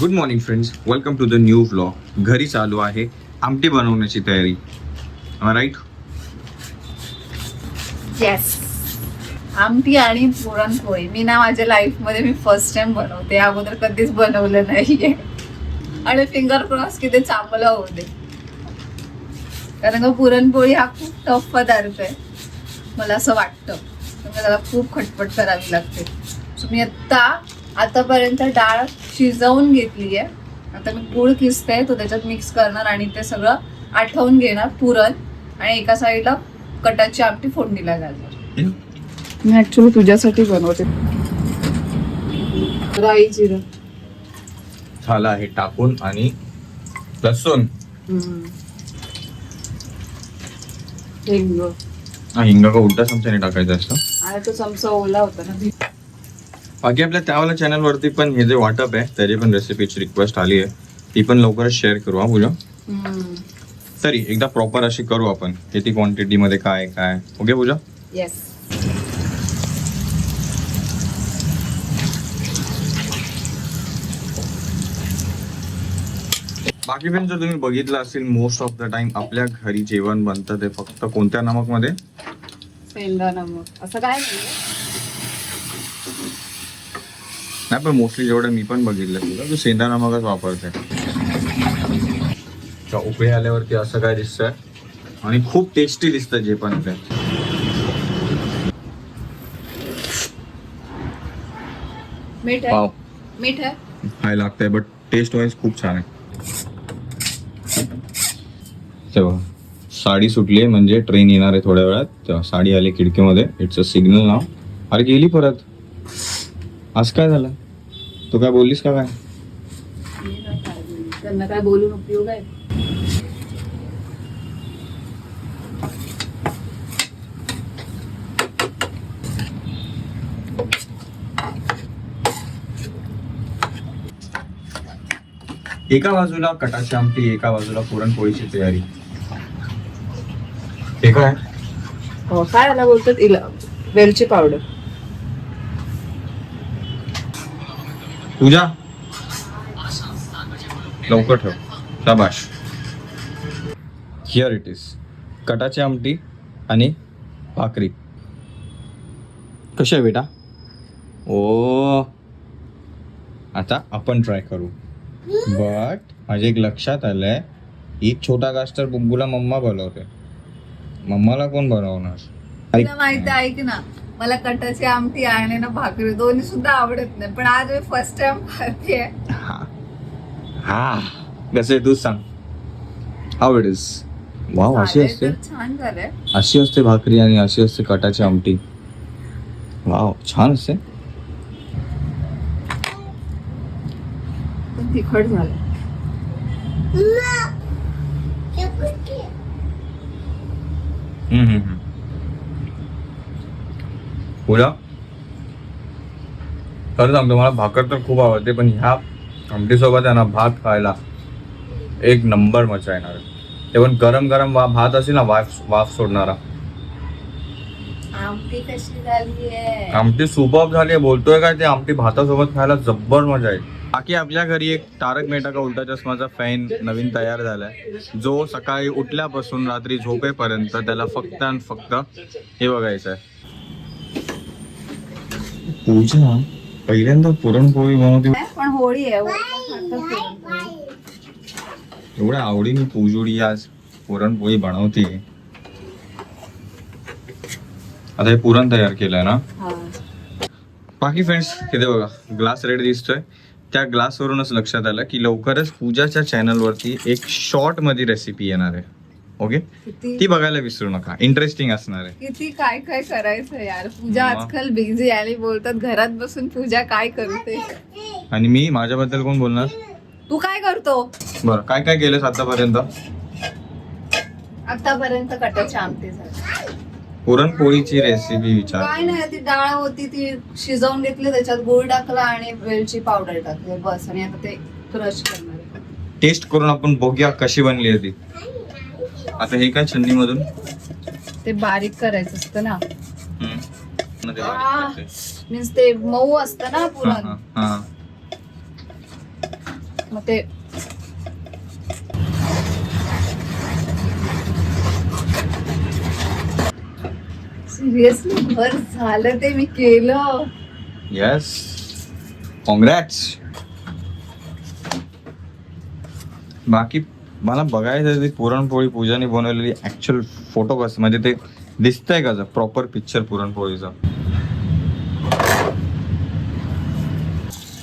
Good morning friends welcome to the new vlog घरी चालू आहे. आमटी बनवण्याची तयारी. राईट येस आमटी आणि पुरणपोळी. मी ना माझ्या लाईफमध्ये मी फर्स्ट टाइम बनवते. अगोदर कधीच बनवलं नाहीये. आणि फिंगर क्रॉस की ते चांगलं होऊ दे कारण का पुरणपोळी हा खूप टफ पदार्थ आहे. मला असं वाटतं. त्याला खूप खटपट करावी लागते. सो मी आत्ता आतापर्यंत डाळ शिजवून घेतली आहे आता मी गुळ किसते तो त्याच्यात मिक्स करणार आणि ते सगळं आठवून घेणार पुरण आणि एका साईडला कटाची आमटी फोडणीला घालणार. मी ऍक्च्युली तुझ्यासाठी बनवते. राई जिरं. झाला आहे टाकून आणि लसूण. हिंग. हा हिंग का उलटा चमच्याने टाकायचं असतं. आणि तो चमचा ओला होता ना. बाकी आपल्या त्यावाल्या चॅनल वरती पण हे जे वाटप आहे त्याची पण रेसिपीची रिक्वेस्ट आली आहे. ती पण लवकरच शेअर करू हा पूजा? तरी एकदा प्रॉपर अशी करू आपण. किती क्वांटिटी मध्ये काय काय? ओके पूजा? येस बाकी पण जर तुम्ही बघितलं असेल मोस्ट ऑफ द टाइम आपल्या घरी जेवण बनतं ते फक्त कोणत्या नमक. मध्ये असं काय नाही पण मोस्टली जेवढं मी पण बघितलं तुला तू सेंदा नमकच वापरते उकळी आल्यावरती असं काय दिसतंय? आणि खूप टेस्टी दिसतं जे पण ते. मीठ आहे? काय लागतंय बट टेस्ट वाईज खूप छान आहे. तेव्हा साडी सुटली म्हणजे ट्रेन येणार आहे थोड्या वेळात. तेव्हा साडी आली खिडकीमध्ये. इट्स अ सिग्नल नाव अरे गेली परत. आज काय झालं? तू काय बोललीस का काय? त्यांना काय बोलून उपयोग आहे? एका बाजूला कटाची आमटी एका बाजूला पुरणपोळीची तयारी. हे काय? हो काय याला बोलतात? इला वेलची पावडर. पूजा? लवकर ठेव. शाबाश. हिअर इट इज कटाची आमटी आणि भाकरी. कशी आहे बेटा? ओ. आता आपण ट्राय करू. बट माझ्या एक लक्षात आलंय एक छोटा गास्टर बुब्बूला मम्मा बनवते मम्माला कोण बनवणार तुला माहिती आहे ना मला कटाची आमटी आणि ना भाकरी दोन्ही सुद्धा आवडत नाही. पण आज मी फर्स्ट टाइम खाते हा. हा. कसे तूच सांग. हाव इट इज वाव अशी असते. छान झालंय. अशी असते भाकरी आणि अशी असते कटाची आमटी. वाव छान असते. पण तिखट झालं हम्म, हम्म, हम्म. पूजा खरं सांगतो मला भाकर तर खूप आवडते पण ह्या आमटीसोबत आहे ना भात खायला एक नंबर मजा येणार. ते पण गरम गरम वा भात असेल ना वाफ वाफ सोडणारा. आमटी कशी झाली आमटी झाली. बोलतोय काय ते आमटी भातासोबत खायला जब्बर मजा येईल बाकी आपल्या घरी एक तारक मेहता का उलटा चष्माचा फॅन नवीन तयार झालाय. जो सकाळी उठल्यापासून रात्री झोपेपर्यंत त्याला फक्त आणि फक्त हे बघायचं आहे पूजा. पहिल्यांदा पुरणपोळी बनवते. पण होळी आहे. एवढ्या आवडीने पूजुडी आज पुरणपोळी बनवते. आता हे पुरण तयार केलंय ना? हा. बाकी फ्रेंड्स इथे बघा ग्लास रेड दिसतोय. त्या ग्लासवरूनच लक्षात आलं की लवकरच पूजाच्या चॅनल वरती एक शॉर्टमध्ये रेसिपी येणार आहे. ओके? ती बघायला विसरू नका. इंटरेस्टिंग असणार आहे. किती काय काय करायचं यार? पूजा. आजकाल बिझी आणि बोलतात घरात बसून पूजा काय करते? आणि मी माझ्याबद्दल कोण बोलणार? तू काय करतो? बरं काय काय केलंस आतापर्यंत? आतापर्यंत कटाची आमटी पुरणपोळीची रेसिपी विचार. काय नाही ती डाळ होती ती शिजवून घेतली त्याच्यात गुळ टाकला आणि वेलची पावडर टाकली. बस आणि आता ते क्रश करणार. टेस्ट करून आपण बघूया कशी बनली आहे ती. आता हे काय छन्नी मधून ते बारीक करायचं असतं ना. मीन्स ते मऊ असतं ना पुरण. मग ते सिरियसली भर झालं ते मी केलं. येस कॉंग्रॅट्स बाकी मला बघायचं आहे ती पुरणपोळी पूजाने बनवलेली ऍक्च्युअल फोटो कसं म्हणजे ते दिसतंय का प्रॉपर पिक्चर पुरणपोळीचं?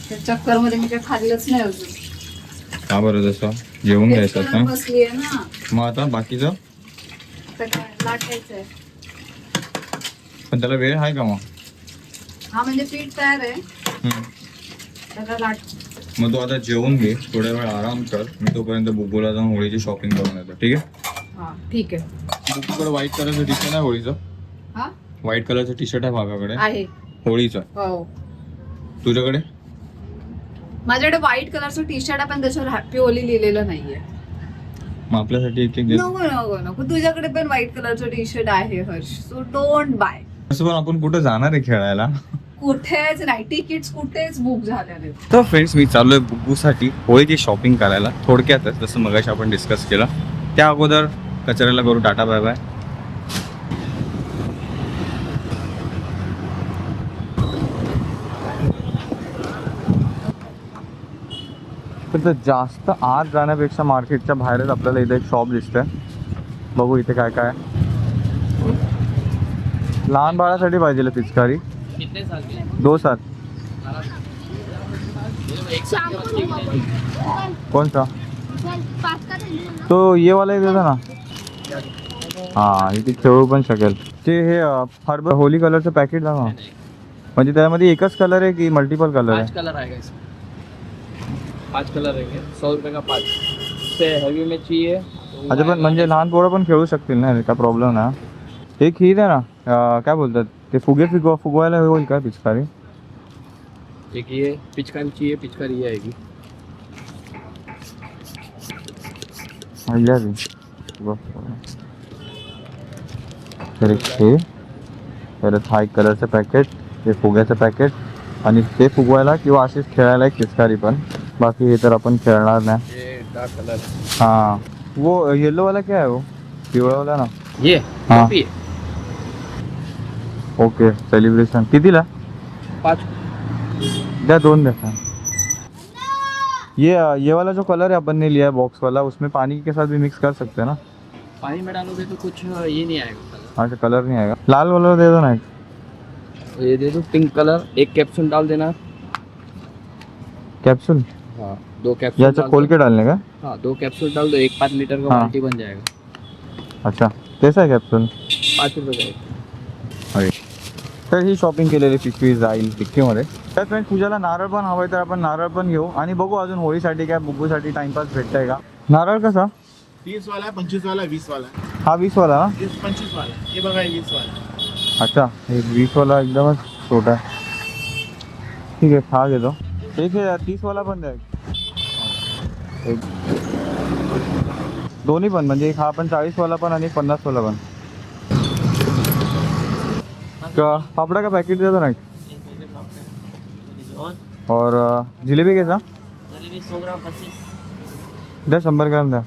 त्या चक्करमध्ये मी काय खाल्लंच नाही अजून. का बरं तसं? जेवून घ्यायचं बसलीये ना. मग आता बाकीचं? तर काय लाटायचंय पण त्याला वेळ आहे का मग? हा म्हणजे पीठ तयार आहे. हम्म. त्याला लाट मग तू आता जेवून घे थोड्या वेळ आराम कर. मी तोपर्यंत बुब्बूला जाऊन होळीची शॉपिंग करून येतो ठीक आहे? हा ठीक आहे. बुब्बूकडे व्हाईट कलरचं टी शर्ट आहे होळीचं. हा? व्हाईट कलरचं टी शर्ट आहे भागाकडे आहे. होळीचं. हो. तुझ्याकडे? माझ्याकडे व्हाईट कलरचं टी शर्ट आहे पण त्याच्यावर हॅपी ओली लिहिलेलं नाहीये. मग आपल्यासाठी एक. नको नको नको. तुझ्याकडे पण व्हाईट कलरचं टी शर्ट आहे हर्ष. सो डोंट बाय असं पण आपण कुठं जाणार आहे खेळायला? कुठेच नाही तिकीट कुठेच बुक झाल्या नाहीत. तर फ्रेंड्स मी चाललोय बुब्बूसाठी होळीची शॉपिंग करायला. थोडक्यातच जसं मगाशी आपण डिस्कस केलं. त्या अगोदर कचऱ्याला करू टाटा बाय बाय तर जास्त आत जाण्यापेक्षा मार्केटच्या बाहेरच आपल्याला इथे एक शॉप दिसतंय. बघू इथे काय काय. लहान बाळासाठी पाहिजे पिचकारी कितने साल के दो सात कौन सा? तो ये वाला एक देता ना? हा इथे खेळू पण शकेल। ते हे हर्ब होली कलरचं पॅकेट ना? म्हणजे त्यामध्ये एकच कलर आहे की मल्टिपल कलर पाँच आहे कलर आएगा इसमें। पाँच कलर रहेंगे सौ रुपए का पाँच। से हैवी में चाहिए तो अच्छा पण म्हणजे लहान पोरं पण खेळू शकतील ना काय प्रॉब्लेम ना एक ही आहे ना काय बोलतात ते फुगे फिगवा फुगवायला होईल का पिचकारी एक ये पिचकारी चाहिए पिचकारी ये आएगी ती बघ. तर एक हे परत हा एक कलरचं पॅकेट हे फुग्याचं पॅकेट आणि ते फुगवायला किंवा असेच खेळायला एक पिचकारी पण बाकी हे तर आपण खेळणार नाही ये डार्क कलर हाँ वो येलो वाला क्या है वो पिवळा वाला ना ये हाँ। है ओके सेलिब्रेशन कितीला? पाँच. द्या दोन द्या. ये ये वाला जो कलर है अपन ने लिया है बॉक्स वाला उसमें पानी के साथ भी मिक्स कर सकते हैं ना? पानी में डालोगे तो कुछ ये नहीं आएगा अच्छा कलर नहीं आएगा. लाल वाला दे दो ना एक. ये दे दो पिंक कलर एक कैप्सूल डाल देना. कैप्सूल हाँ दो कैप्सूल या अच्छा खोल के डालने का? हाँ दो कैप्सूल डाल दो एक पाँच लीटर का हाँ। बाल्टी बन जाएगा. अच्छा कैसा आहे कॅप्सूल पाँच रुपये का। अरे. तर ही शॉपिंग केलेली पिशवी जाईल टिक्कीमध्ये तर फ्रेंड्स पूजाला नारळ पण हवंय तर आपण नारळ पण घेऊ. आणि बघू अजून होळीसाठी काय बुग्गूसाठी टाइमपास भेटतंय का? नारळ कसा? तीस वाला पंचवीस वाला है बीस वाला है वीस वाला पंचवीस वाला है बघा बीस वाला अच्छा हे वीस वाला एकदमच छोटा आहे. ठीक आहे हा घेतो. एक हे तीस वाला पण द्या एक. दोन्ही पण म्हणजे एक हा पण चाळीस वाला पण आणि पन्नास वाला पण. का? फाफड़ा का पैकेट दे दो ना? एक. और जिलेबी कैसा? द्या शंभर ग्रॅम द्या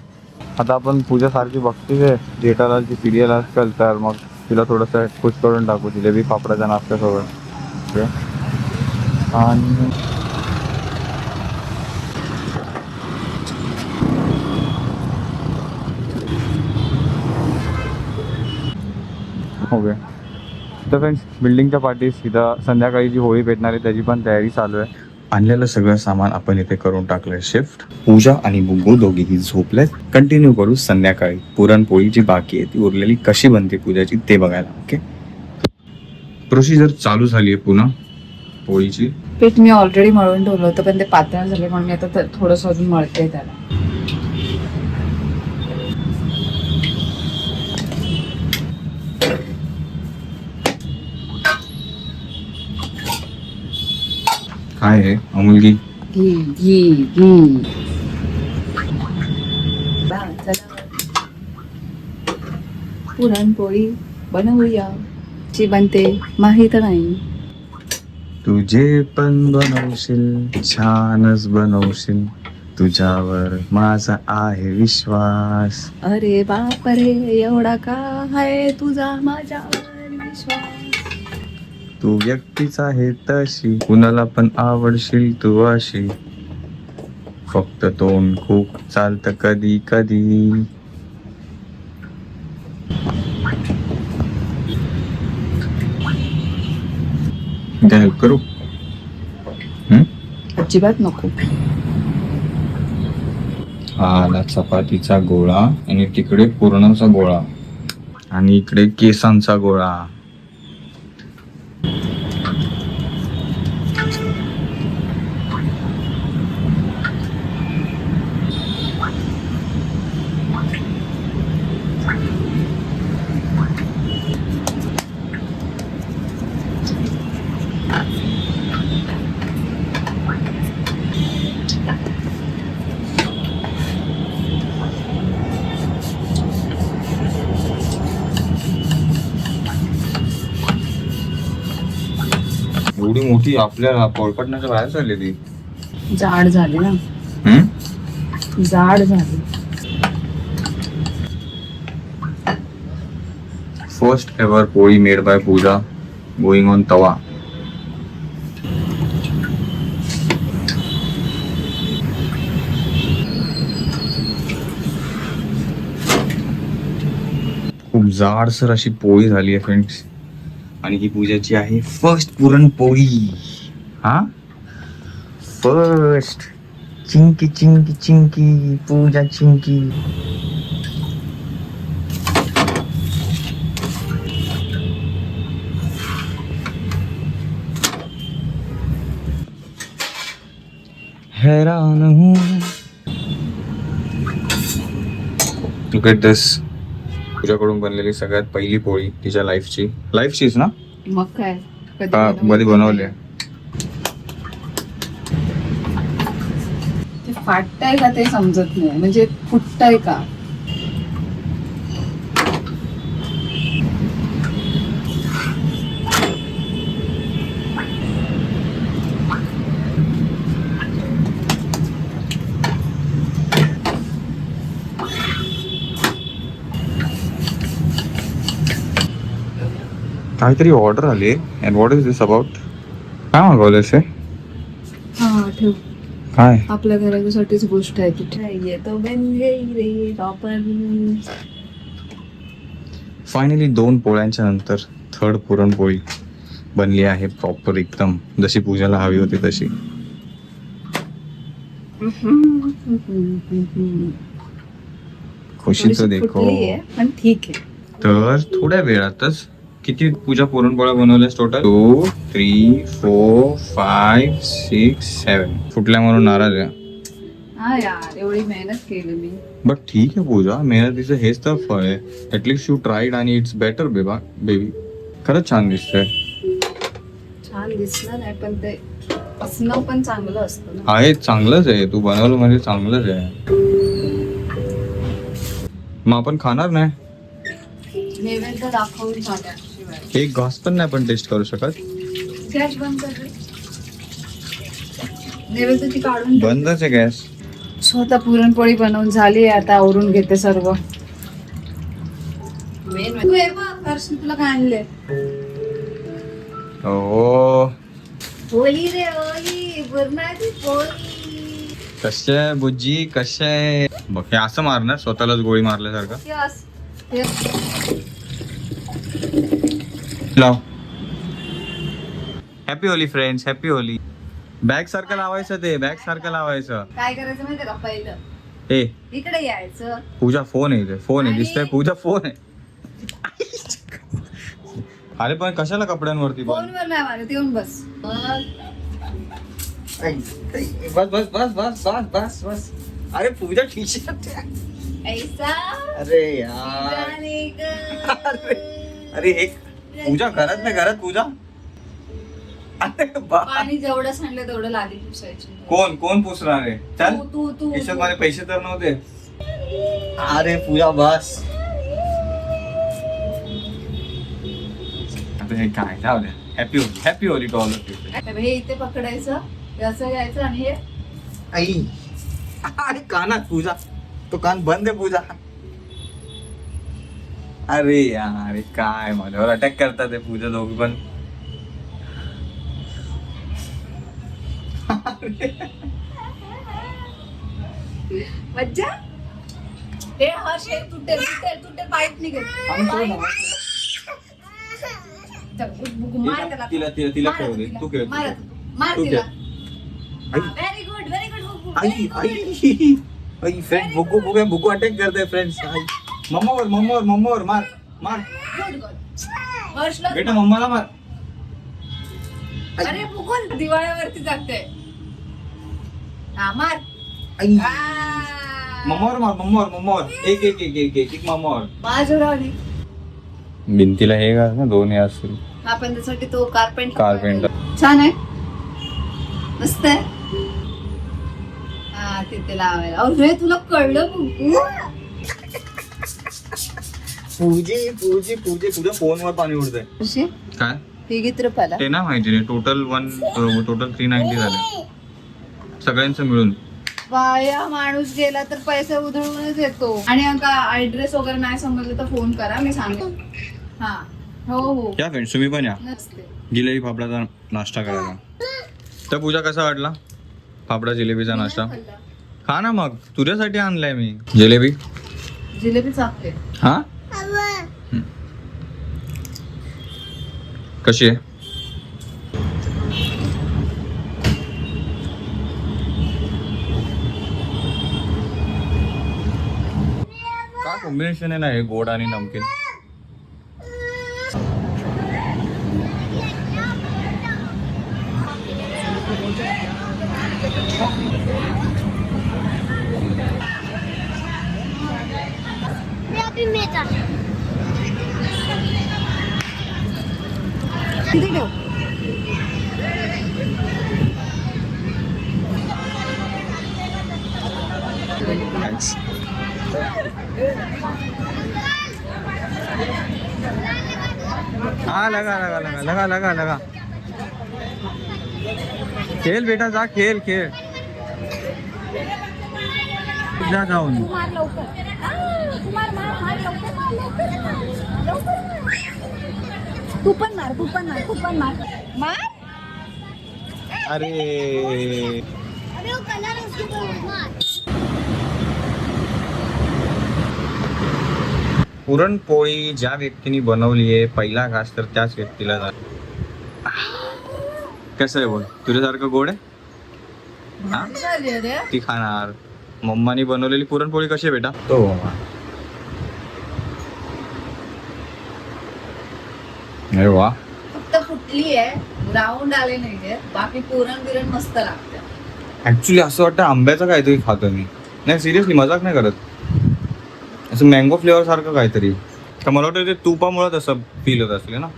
आता आपण पूजा सारखी बघतीच आहे जेठालालची सिरियल आजकाल तर मग तिला थोडंसं खुश करून टाकू जिलेबी पापडाचा नाश्ता सोबत ओके? आणि ओके. तर फ्रेंड्स बिल्डिंगच्या पाठीस इथं संध्याकाळी जी होळी भेटणार आहे त्याची पण तयारी चालू आहे. आणलेलं सगळं सामान आपण इथे करून टाकलंय शिफ्ट पूजा आणि बुग्गू दोघेही झोपलेत. कंटिन्यू करू संध्याकाळी. पुरणपोळी जी बाकी आहे. ती उरलेली कशी बनते पूजाची ते बघायला ओके प्रोसिजर चालू झाली आहे पुन्हा. पोळीची. पीठ मी ऑलरेडी मळून ठेवलं होतं पण ते पातळ झाले म्हणून मी आता थोडंसं अजून मळते त्याला. काय आहे? अमुलगी? घी घी घी. पुरणपोळी बनवूया. जी बनते माहीत नाही. तुझे पण बनवशील छानच बनवशील. तुझ्यावर माझा आहे विश्वास. अरे बाप रे एवढा का आहे तुझा माझ्यावर विश्वास? तू व्यक्तीच आहे तशी. कुणाला पण आवडशील तू अशी. फक्त तोंड खूप चालत कधी कधी. करू? अजिबात नको. हा आला चपातीचा गोळा आणि तिकडे पुरणाचा गोळा. आणि इकडे केसांचा गोळा. एवढी मोठी आपल्याला पोळपटण्याच्या बाहेर चालली ती जाड झाली ना. हम्म? जाड झाली. फर्स्ट एवर पोळी made by Pooja. Going on तवा. खूप जाडसर अशी पोळी झाली आहे फ्रेंड्स आणि ही पूजाची आहे फ़र्स्ट पुरणपोळी. हा? फ़र्स्ट चिंकी चिंकी चिंकी. पूजा चिंकी. हैरान हूँ। लुक एट दिस तुझ्याकडून बनलेली सगळ्यात पहिली पोळी तिच्या लाईफची लाईफचीच ना? मग काय? कधी हा बनवली कधी बनवली आहे? ते फाटताय का ते समजत नाही? म्हणजे फुटताय का? काहीतरी ऑर्डर आली. And what is this about काय मागवलंयस हे हा ठेव. काय? आपल्या घरासाठीच गोष्ट आहे ती. येतो बन रे टॉपर फायनली दोन पोळ्यांच्या नंतर थर्ड पुरणपोळी बनली आहे प्रॉपर एकदम. जशी पूजाला हवी होती तशी. खुशीचं देखो. पण ठीक आहे. तर थोड्या वेळातच किती पूजा पुरणपोळ्या बनवल्यास total two three four five six seven फुटल्या म्हणून नाराज आहे. हा यार एवढी मेहनत केली मी. बट ठीक आहे पूजा. मेहनतीचं हेच तर फळ आहे. ऍटलिस्ट यू ट्राईड आणि इट्स बेटर बेबा बेबी खरंच छान दिसतंय. छान दिसलं नाही पण ते असणं पण चांगलं असतं ना. आहे चांगलंच आहे. तू बनवलं म्हणजे चांगलंच आहे. मग आपण खाणार नाही? नैवेद्य दाखवून झाल्याशिवाय एक घास पण नाही आपण टेस्ट करू शकत. गॅस बंद कर. रे. नैवेद्याची काढून ठेव. बंदच आहे गॅस. स्वतः पुरणपोळी बनवून झाली आता आवरून घेते सर्व. मेन तू ये बघ, हर्षने तुला काय आणले हो. रे कशी आहे बुज्जी? कशी आहे? बघ हे असं मारणार स्वतःलाच गोळी मारल्यासारखं. यस यस लाव. Happy Holi friends happy Holi bag सारखं लावायचं ते बॅग सारखं लावायचं. काय करायचं माहितीये का पहिलं? ए. इकडे यायचं. पूजा फोन आहे इथे. फोन आहे. दिसतंय पूजा फोन आहे. अरे पण कशाला कपड्यांवरती पण फोनवर नाही मारत. येऊन बस. बस बस बस बस बस बस बस. अरे पूजा टी शर्ट ऐसा अरे यार. का. अरे एक पूजा घरात नाही घरात पूजा? अरे बा पाणी जेवढं सांडलं तेवढं लादी पुसायची. कोण कोण पुसणार आहे? चल. तू तू तू. खिशात माझे पैसे तर नव्हते. अरे पूजा बस. आता हे काय? जाऊ द्या. Happy Holi happy Holi to all of you हे इथे पकडायचं हे असं घ्यायचं आणि हे. आई. अरे कानात पूजा. तो कान बंद आहे पूजा. अरे यार हे काय माझ्यावर अटॅक करतात ते पूजा दोघी पण मज्जा हे हर्ष हे तुटेल तुटेल तुटेल पाईप निघेल चल, बु- बु- मार त्याला. तिला तिला तिला खेळू दे. तू खेळ मार तू मार तू तिला आई. व्हेरी गुड व्हेरी गुड आई आई आई फ्रेंड बुकू बुकू बुकू अटॅक करते फ्रेंड्स आई मम्मावर मम्मावर मम्मावर मार मार. हर्षला बेटा मम्माला मार. अरे बुकुल दिवाळ्यावरती जाते हा मार. आई. आ. मम्मावर मार मम्मावर मम्मावर. एक एक एक एक एक एक मम्मावर. माझ्या रावली भिंतीला हे का ना दोन हे असतील. आपण त्यासाठी तो कारपेंट Carpenter. छान आहे. मस्त आहे. हा तिथे लावायला. अरे तुला कळलं पूजी पूजी पूजी तुझ्या फोनवर पाणी उडतंय. कशी काय? ही किती रुपयाला ते ना माहिती नाही. Total one total three ninety झाले. सगळ्यांचं मिळून. बाया माणूस गेला तर पैसे उधळूनच येतो आणि ऍड्रेस वगैरे नाही समजलं तर फोन करा. मी सांगेन हा. हो हो. या फ्रेंड्स तुम्ही पण या. नसते. जिलेबी फाफडाचा नाश्ता करायला. तर पूजा कसा वाटला? फाफडा जिलेबीचा नाश्ता? खा ना मग. तुझ्यासाठी आणलाय मी. जिलेबी? जिलेबी चापते हा हम्म. कशी आहे? काय कॉम्बिनेशन आहे ना हे गोड आणि नमकीन? किती ठेव थँक्स हाँ लगा लगा लगा लगा लगा लगा। खेल बेटा जा खेल खेल। जा जाऊन तू पण मार तू पण मार तू पण मार. मार? अरे. पुरणपोळी ज्या व्यक्तीने बनवली आहे पहिला घास तर त्याच व्यक्तीला कसं आहे बोल? तुझ्यासारखं गोड आहे? हा? ती खाणार. मम्मानी बनवलेली पुरणपोळी कशी आहे बेटा? तो अरे वा. फक्त फुटली आहे राऊंड आले नाहीये बाकी पुरण बिरण मस्त लागते. ऍक्च्युली असं वाटतं आंब्याचं काहीतरी खातो मी. नाही सिरियसली मजाक नाही करत. असं मँगो फ्लेवर सारखं काहीतरी. तर मला वाटतं ते तुपामुळे तसं फील होत असेल ना?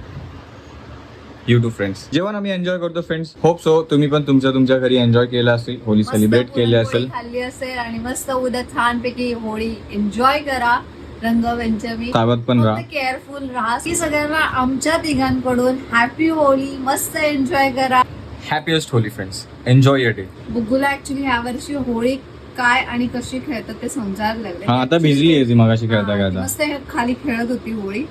युट्यूब फ्रेंड्स जेवण आम्ही एन्जॉय करतो फ्रेंड्स होप सो तुम्ही पण तुमच्या तुमच्या घरी एन्जॉय केलं असेल होळी मस्त सेलिब्रेट केली पुरणपोळी असेल. खाल्ली असेल आणि मस्त उद्या छानपैकी होळी एन्जॉय करा. रंगपंचमी पण राहा. केअरफुल राहा. ही सगळ्यांना आमच्या तिघांकडून हॅपी होळी मस्त एन्जॉय करा. Happiest Holi friends enjoy your day बुग्गूला actually ह्या वर्षी होळी काय आणि कशी खेळतात ते समजायला लागले हा आता भिजली आहे ती मगाशी खेळता हा, ती खेळता मस्त खाली खेळत होती होळी.